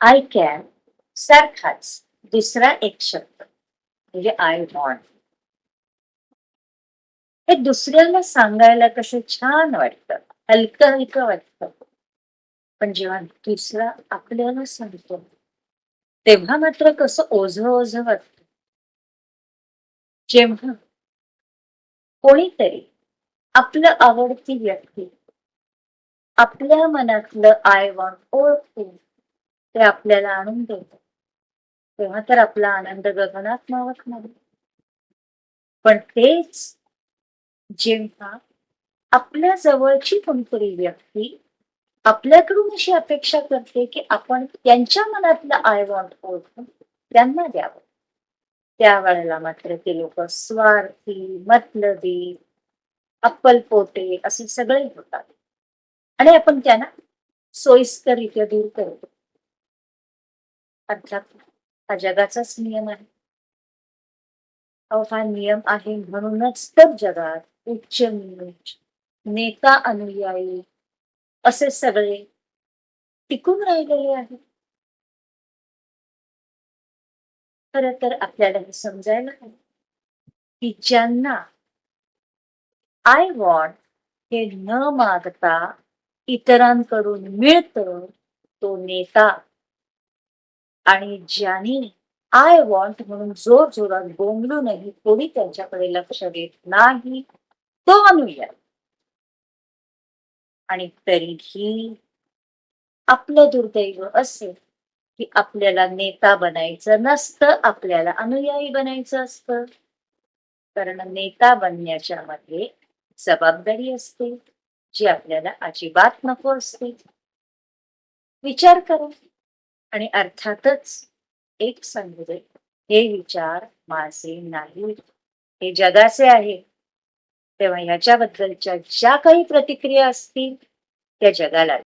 I can सारखाच दुसरा एक शब्द म्हणजे आय वॉन्ट हे दुसऱ्याला सांगायला कसं छान वाटतं. हलकं हलकं वाटतं. पण जेव्हा दुसरा आपल्याला सांगतो तेव्हा मात्र कसं ओझ ओझ वाटत. जेव्हा कोणीतरी आपलं आवडती व्यक्ती आपल्या मनातलं आय वॉन्ट ओळखून ते आपल्याला आणून देत. तेव्हा तर आपला आनंद गगनात मावत नाही. पण तेच जेव्हा आपल्या जवळची कोणतरी व्यक्ती आपल्याकडून अशी अपेक्षा करते की आपण त्यांच्या मनातलं आय वॉन्ट ओळखून त्यांना द्यावं. त्यावेळेला मात्र ते लोक स्वार्थी मतलबी अप्पलपोटे असे सगळे होतात. आणि आपण त्यांना सोयीस्करित्या दूर करतो. हा जगाचाच नियम आहे. अहो हा नियम आहे म्हणूनच तर जगात उच्च नीच नेता अनुयायी असे सगळे टिकून राहिलेले आहेत. खर तर आपल्याला हे समजायला हवं की ज्यांना आय वॉन्ट हे न मागता इतरांकडून मिळतं तो नेता आणि ज्यांनी आय वॉन्ट म्हणून जोर जोरात बोंबलूनही कोणी त्यांच्याकडे लक्ष देत नाही तो अनुयायी. आणि तरीही आपलं दुर्दैव असेल की आपल्याला नेता बनायचं नसतं आपल्याला अनुयायी बनायचं असतं. कारण नेता बनण्याच्या मध्ये जबाबदारी असते जी आपल्याला अजिबात नको असते. विचार करा. आणि अर्थातच एक सांगू हे विचार माझे नाही हे जगाचे आहे. तेव्हा ह्याच्याबद्दलच्या ज्या काही प्रतिक्रिया असतील त्या जगाला